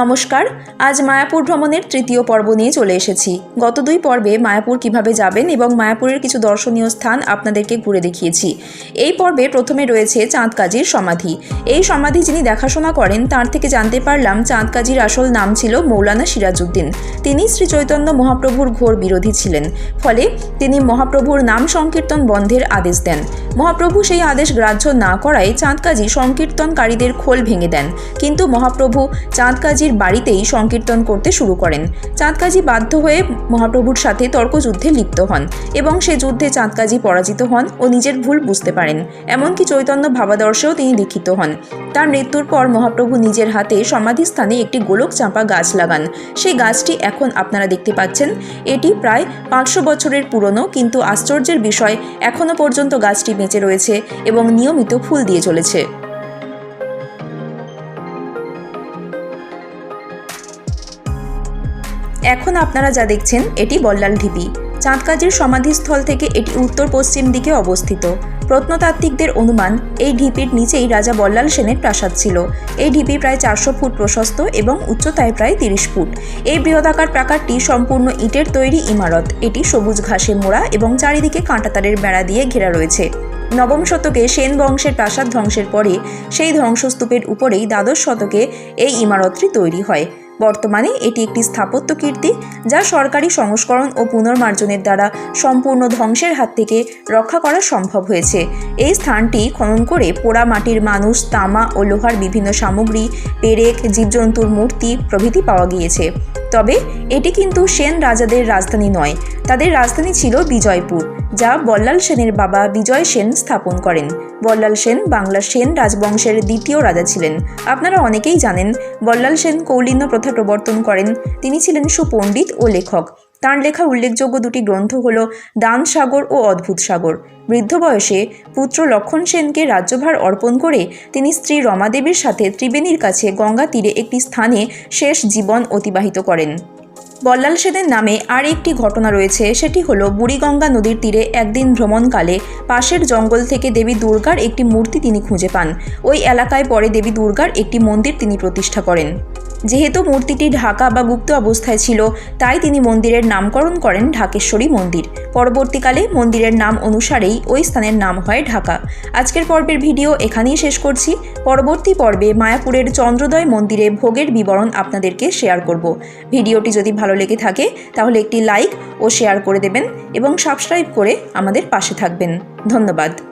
নমস্কার, আজ মায়াপুর ভ্রমণের তৃতীয় পর্ব নিয়ে চলে এসেছি। গত দুই পর্বে মায়াপুর কীভাবে যাবেন এবং মায়াপুরের কিছু দর্শনীয় স্থান আপনাদেরকে ঘুরে দেখিয়েছি। এই পর্বে প্রথমে রয়েছে চাঁদ কাজীর সমাধি। এই সমাধি যিনি দেখাশোনা করেন, তার থেকে জানতে পারলাম চাঁদ কাজীর আসল নাম ছিল মৌলানা সিরাজউদ্দিন। তিনি শ্রী চৈতন্য মহাপ্রভুর ঘোর বিরোধী ছিলেন, ফলে তিনি মহাপ্রভুর নাম সংকীর্তন বন্ধের আদেশ দেন। মহাপ্রভু সেই আদেশ গ্রাহ্য না করায় চাঁদ কাজী সংকীর্তনকারীদের খোল ভেঙে দেন। কিন্তু মহাপ্রভু চাঁদ কাজীর বাড়িতেই সংকীর্তন করতে শুরু করেন। চাঁদ কাজী বাধ্য হয়ে মহাপ্রভুর সাথে তর্কযুদ্ধে লিপ্ত হন এবং সে যুদ্ধে চাঁদ কাজী পরাজিত হন ও নিজের ভুল বুঝতে পারেন। এমনকি চৈতন্য ভাবাদর্শেও তিনি দীক্ষিত হন। তার মৃত্যুর পর মহাপ্রভু নিজের হাতে সমাধিস্থানে একটি গোলক চাঁপা গাছ লাগান। সেই গাছটি এখন আপনারা দেখতে পাচ্ছেন। এটি প্রায় পাঁচশো বছরের পুরনো কিন্তু আশ্চর্যের বিষয় এখনও পর্যন্ত গাছটি বেঁচে রয়েছে এবং নিয়মিত ফুল দিয়ে চলেছে এখন আপনারা যা দেখছেন, এটি বল্লাল ঢিপি চাঁদকাজির সমাধিস্থল থেকে এটি উত্তর পশ্চিম দিকে অবস্থিত। প্রত্নতাত্ত্বিকদের অনুমান, এই ঢিপির নিচেই রাজা বল্লাল সেনের প্রাসাদ ছিল। এই ঢিপি প্রায় চারশো ফুট প্রশস্ত এবং উচ্চতায় প্রায় তিরিশ ফুট। এই বৃহদাকার প্রাকারটি সম্পূর্ণ ইটের তৈরি ইমারত। এটি সবুজ ঘাসে মোড়া এবং চারিদিকে কাঁটাতারের বেড়া দিয়ে ঘেরা রয়েছে। নবম শতকে সেন বংশের প্রাসাদ ধ্বংসের পরে সেই ধ্বংসস্তূপের উপরেই দ্বাদশ শতকে এই ইমারতটি তৈরি হয়। বর্তমানে এটি একটি স্থাপত্য কীর্তি যা সরকারি সংস্করণ ও পুনর্মার্জনের দ্বারা সম্পূর্ণ ধ্বংসের হাত থেকে রক্ষা করা সম্ভব হয়েছে। এই স্থানটি খনন করে পোড়া মাটির মানুষ, তামা ও লোহার বিভিন্ন সামগ্রী, পেরেক, জীবজন্তুর মূর্তি প্রভৃতি পাওয়া গিয়েছে। তবে এটি কিন্তু সেন রাজাদের রাজধানী নয়, তাদের রাজধানী ছিল বিজয়পুর, যা বল্লাল সেনের বাবা বিজয় সেন স্থাপন করেন। বল্লাল সেন বাংলার সেন রাজবংশের দ্বিতীয় রাজা ছিলেন। আপনারা অনেকেই জানেন, বল্লাল সেন কৌলিন্য প্রথা প্রবর্তন করেন। তিনি ছিলেন সুপণ্ডিত ও লেখক। তাঁর লেখা উল্লেখযোগ্য দুটি গ্রন্থ হল দান সাগর ও অদ্ভুত সাগর। বৃদ্ধ বয়সে পুত্র লক্ষণ সেনকে রাজ্যভার অর্পণ করে তিনি স্ত্রী রমাদেবীর সাথে ত্রিবেণীর কাছে গঙ্গা তীরে একটি স্থানে শেষ জীবন অতিবাহিত করেন। বল্লাল সেনের নামে আর একটি ঘটনা রয়েছে, সেটি হলো বুড়িগঙ্গা নদীর তীরে একদিন ভ্রমণকালে পাশের জঙ্গল থেকে দেবী দুর্গার একটি মূর্তি তিনি খুঁজে পান। ওই এলাকায় পরে দেবী দুর্গার একটি মন্দির তিনি প্রতিষ্ঠা করেন। যেহেতু মূর্তিটি ঢাকা বা গুপ্ত অবস্থায় ছিল, তাই তিনি মন্দিরের নামকরণ করেন ঢাকেশ্বরী মন্দির। পরবর্তীকালে মন্দিরের নাম অনুসারেই ওই স্থানের নাম হয় ঢাকা। আজকের পর্বের ভিডিও এখানেই শেষ করছি। পরবর্তী পর্বে মায়াপুরের চন্দ্রোদয় মন্দিরে ভোগের বিবরণ আপনাদেরকে শেয়ার করব। ভিডিওটি যদি ভালো লেগে থাকে, তাহলে একটি লাইক ও শেয়ার করে দেবেন এবং সাবস্ক্রাইব করে আমাদের পাশে থাকবেন। ধন্যবাদ।